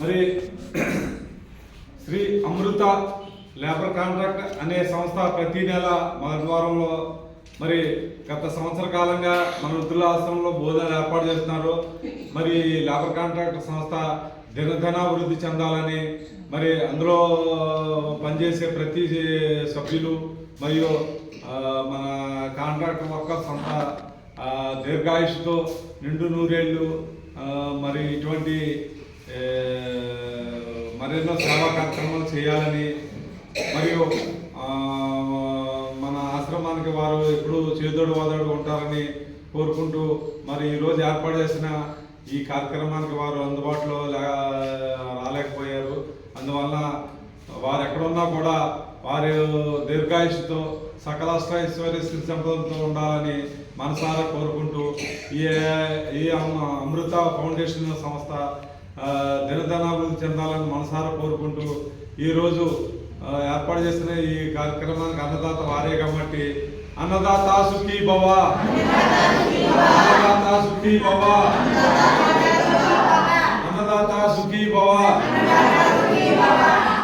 మరి శ్రీ అమృత labour contract అనే సంస్థ ప్రతి నెల మొదటి వారంలో మరి గత సంవత్సర కాలంగా మన వృద్ధుల ఆశ్రమంలో బోధనలు ఏర్పాటు చేస్తున్నారు. మరి లేబర్ కాంట్రాక్ట్ సంస్థ దినధనాభివృద్ధి చెందాలని మరి అందులో పనిచేసే ప్రతి సభ్యులు మరియు మన కాంట్రాక్ట్ వర్కర్స్ అంతా దీర్ఘాయుషుతో నిండు నూరేళ్ళు మరి ఇటువంటి మరెన్నో సేవా కార్యక్రమాలు చేయాలని మరియు మన ఆశ్రమానికి వారు ఎప్పుడు చేదోడు వాదోడు ఉంటారని కోరుకుంటూ మరి ఈరోజు ఏర్పాటు చేసిన ఈ కార్యక్రమానికి వారు అందుబాటులో రాలేకపోయారు. అందువలన వారు ఎక్కడున్నా కూడా వారి దీర్ఘాయుషుతో సకలాష్ట ఐశ్వర్య స్థితి సంపదలతో ఉండాలని మనసారా కోరుకుంటూ ఈ ఈ అమృత ఫౌండేషన్ సంస్థ ఆ, చెందాలని మనసారా కోరుకుంటూ ఈరోజు ఏర్పాటు చేసిన ఈ కార్యక్రమానికి అన్నదాత వారే కాబట్టి అన్నదాత సుఖీ భవ అన్నదాత సుఖీ భవ